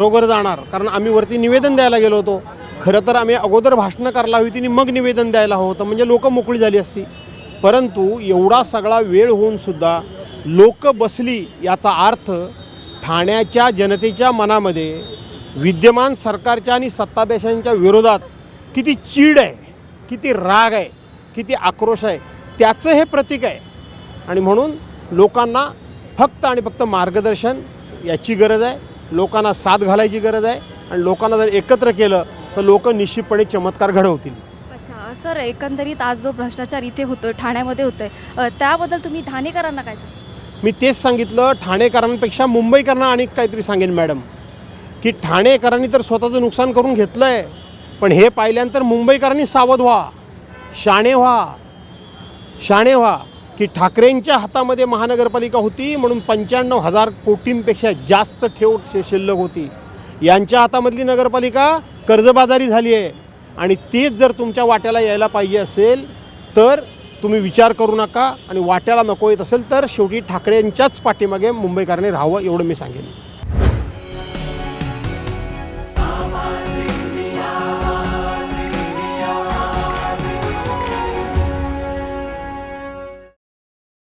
बरोबर जाणार. कारण आम्ही वरती निवेदन द्यायला गेलो होतो. खरं तर आम्ही अगोदर भाषणं करायला हवी तिने मग निवेदन द्यायला हवं होतं. म्हणजे लोक मोकळी झाली असती. परंतु एवढा सगळा वेळ होऊन सुद्धा लोक बसली याचा अर्थ ठाण्याच्या जनतेच्या मनामध्ये विद्यमान सरकारच्या आणि सत्ताधीशांच्या विरोधात किती चीड आहे किती राग आहे किती आक्रोश आहे त्याचं हे प्रतीक आहे. आणि म्हणून लोकांना फक्त आणि फक्त मार्गदर्शन याची गरज आहे. लोकांना साथ घालायची गरज आहे आणि लोकांना जर एकत्र केलं तर लोक निश्चितपणे चमत्कार घडवतील. अच्छा सर एकंदरीत आज जो भ्रष्टाचार इथे होतो ठाण्यामध्ये होतोय अ, त्याबद्दल तुम्ही ठाणेकरांना काय सांगा मी तेच सांगितलं ठाणेकरांपेक्षा मुंबईकरांना आणि काहीतरी सांगेन मॅडम. की ठाणेकरांनी तर स्वतःचं नुकसान करून घेतलं आहे पण हे पाहिल्यानंतर मुंबईकरांनी सावध व्हा शाणे व्हा शाणे व्हा. की ठाकरेंच्या हातामध्ये महानगरपालिका होती म्हणून पंच्याण्णव हजार कोटींपेक्षा जास्त ठेव शिल्लक होती. यांच्या हातामधली नगरपालिका कर्जबाजारी झाली आहे. आणि तीच जर तुमच्या वाट्याला यायला पाहिजे असेल तर तुम्ही विचार करू नका आणि वाट्याला नको येत असेल तर शेवटी ठाकरेंच्याच पाठीमागे मुंबईकरांनी राहावं एवढं मी सांगेन.